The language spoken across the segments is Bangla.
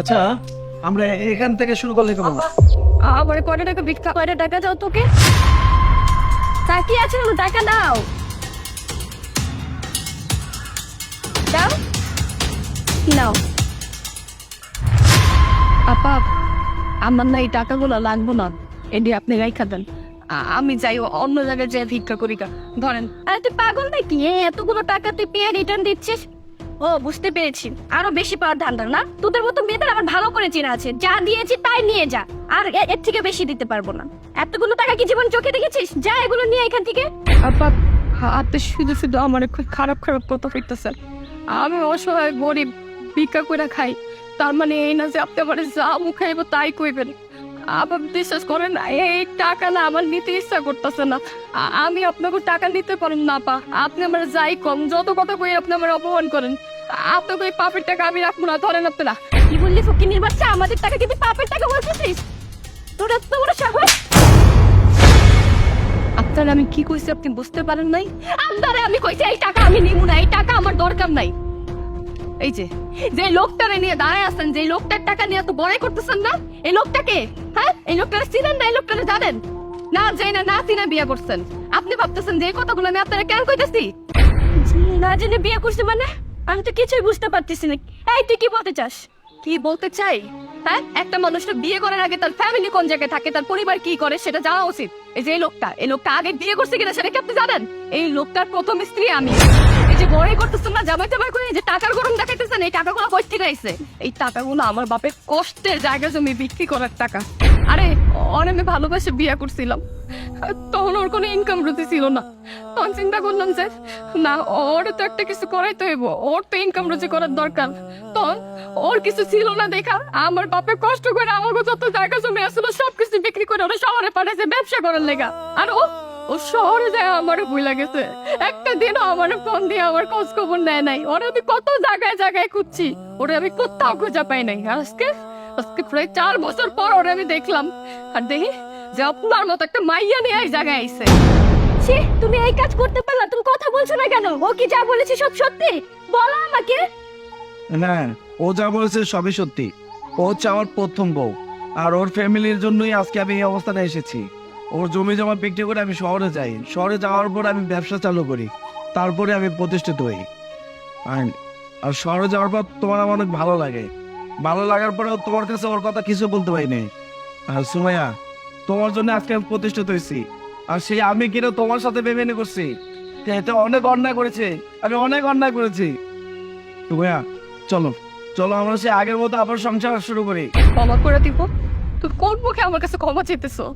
আচ্ছা আমরা এখান থেকে শুরু করলে কেমন? আমার কয়টা টাকা ভিক্ষা কয়টা টাকা দাও তোকে? তাকিয়ে আছে না টাকা নাও দাও। নাও। আপা, আমার না এই টাকাগুলো লাগবো না। এটি আপনি রাইখা দেন। আমি যাই অন্য জায়গায় যাই ভিক্ষা করি ধরেন, আরে তুই পাগল নাকি? এতগুলো টাকা তুই পেয়ে রিটার্ন দিচ্ছিস? ও, বুঝতে পেরেছি। আরও বেশি পাওয়ার ধান্দা না? তোদের মতো মেয়েদের আমার ভালো করে চেনা আছে। যা দিয়েছি তাই নিয়ে যা। আর এর থেকে বেশি দিতে পারব না। এতগুলো টাকা কি জীবন চোখে দেখেছিস? যা এগুলো নিয়ে এখান থেকে। আপা আপনি শুধু শুধু আমার খুব খারাপ খারাপ কথা কইতেছেন আমি অসহায়, গরিব, ভিক্ষা করে খাই। তার মানে এই না যে আপনি আমার যা মুখাইব তাই কইবেন। আবার বিশ্বাস করেন এই টাকা না আমার নিতে ইচ্ছা করতেছে না। আমি আপনাকে টাকা নিতে পারেন না পা আপনি আমার যাই কম যত কথা কই আপনি আমার অপমান করেন। আপনাকে ওই পাপের টাকা আমি রাখব না ধরেন আপনারা। কি বললি ফকিনির বাচ্চা? আমাদের টাকা কি তুই পাপের টাকা বলতেছিস? তোর এত বড় সাহস? আপনার আমি কি কইছি আপনি বুঝতে পারেন নাই? আপনারে আমি কইছি এই টাকা আমি নিব না এই টাকা আমার দরকার নাই। এই যে যে লোকটারে নিয়ে দাঁড়ায় আছেন যে লোকটার টাকা নিয়ে এত বড়াই করতেছেন না? এই লোকটাকে? হ্যাঁ? এই লোকটারে চিনেন না? এই লোকটারে জানেন? না যাই না না চিনে বিয়ে করছেন। আপনি ভাবতেছেন যে কথাগুলো আমি আপনারা কেন কইতেছি? না জেনে বিয়ে করছে মানে? আমি তো কিছুই বুঝতে পারতেছি না। এই তুই কি বলতে চাস? কি বলতে চাই? হ্যাঁ? একটা মানুষটা বিয়ে করার আগে তার ফ্যামিলি কোন জায়গায় থাকে তার পরিবার কি করে সেটা জানা উচিত। এই যে লোকটা এই লোকটা আগে বিয়ে করছে কিনা সেটা কি আপনি জানেন? এই লোকটার প্রথম স্ত্রী আমি। এই করতেছেন না, জামাই করে যে টাকার গরম দেখাইতেছেন, এই টাকাগুলো এই টাকাগুলো আমার বাপের কষ্টের জায়গা জমি বিক্রি করার টাকা। আরে ভালোবাসে বিয়ে করছিলাম। তখন ওর কোনো ইনকাম রুটি ছিল না। তখন চিন্তা করলাম যে, না, ওর তো একটা কিছু ওর তো ইনকাম রুজি করার দরকার। তখন ওর কিছু ছিল না দেখা, আমার বাপে কষ্ট করে আমাকে যত জায়গা জমি আসলো, সবকিছু বিক্রি করে ওরা শহরে পাঠাইছে, ব্যবসা করার লেগা। আর ও ও শহরে যায় আমার ভুলে গেছে একটা দিনও আমার ফোন দিয়ে আমার খোঁজ খবর নেয় নাই। ওরা আমি কত জায়গায় জায়গায় খুঁজছি। ওরা আমি কোথাও খুঁজে পাই নাই। আজকে? আজকে প্রায় চার বছর পর ওরা আমি দেখলাম। আর দেখি যে আপনার মতো একটা মাইয়া নিয়ে এক জায়গায় আইছে। ছি তুমি এই কাজ করতে পারলা তুমি কথা বলছো না কেন? ও কি যা বলেছে সব সত্যি? বলো আমাকে। না ও যা বলেছে সবই সত্যি। ও হচ্ছে আমার প্রথম বউ। আর ওর ফ্যামিলির জন্যই আজকে আমি এই অবস্থানে এসেছি। ওর জমি জমা বিক্রি করে আমি শহরে যাই। শহরে যাওয়ার পর আমি ব্যবসা চালু করি। তারপরে আমি প্রতিষ্ঠিত হই। আর- শহরে যাওয়ার পর তোমার আমার অনেক ভালো লাগে। ভালো লাগার পরেও তোমার কাছে ওর কথা কিছু বলতে পারিনি আর সুমাইয়া, তোমার জন্য আজকে আমি প্রতিষ্ঠিত হয়েছি আর সেই আমি কিনা তোমার সাথে বেমেনে করছি। অনেক অন্যায় করেছে। আমি অনেক অন্যায় করেছি। সুমাইয়া, চলো। চলো, আমরা সে আগের মতো আবার সংসার শুরু করি। ক্ষমা করে দিব। তুমি কোন মুখে আমার কাছে ক্ষমা চেতেছো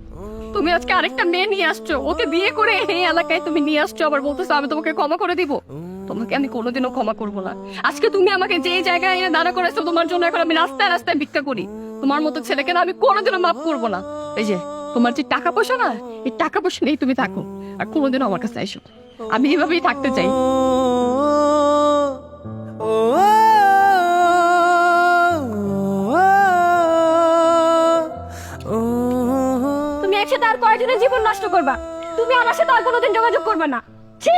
তুমি আজকে আরেকটা মেয়ে নিয়ে আসছো। ওকে বিয়ে করে এই এলাকায় তুমি নিয়ে আসছো। আবার বলতেছো, আমি তোমাকে ক্ষমা করে দিব। তোমাকে আমি কোনোদিনও ক্ষমা করব না। আজকে তুমি আমাকে যে জায়গায় এনে দাঁড়া করেছ, তোমার জন্য এখন আমি রাস্তায় রাস্তায় ভিক্ষা করি। তোমার মতো ছেলেকে না আমি কোনোদিনও মাফ করব না। এই যে, তোমার যে টাকা পয়সা না, এই টাকা পয়সা নেই তুমি থাকো। আর কোনোদিনও আমার কাছে এসো। আমি এভাবেই থাকতে চাই। তুমি একসাথে আর কয়জনের জীবন নষ্ট করবা? তুমি আমার সাথে আর কোনোদিন যোগাযোগ করবে না। ছি!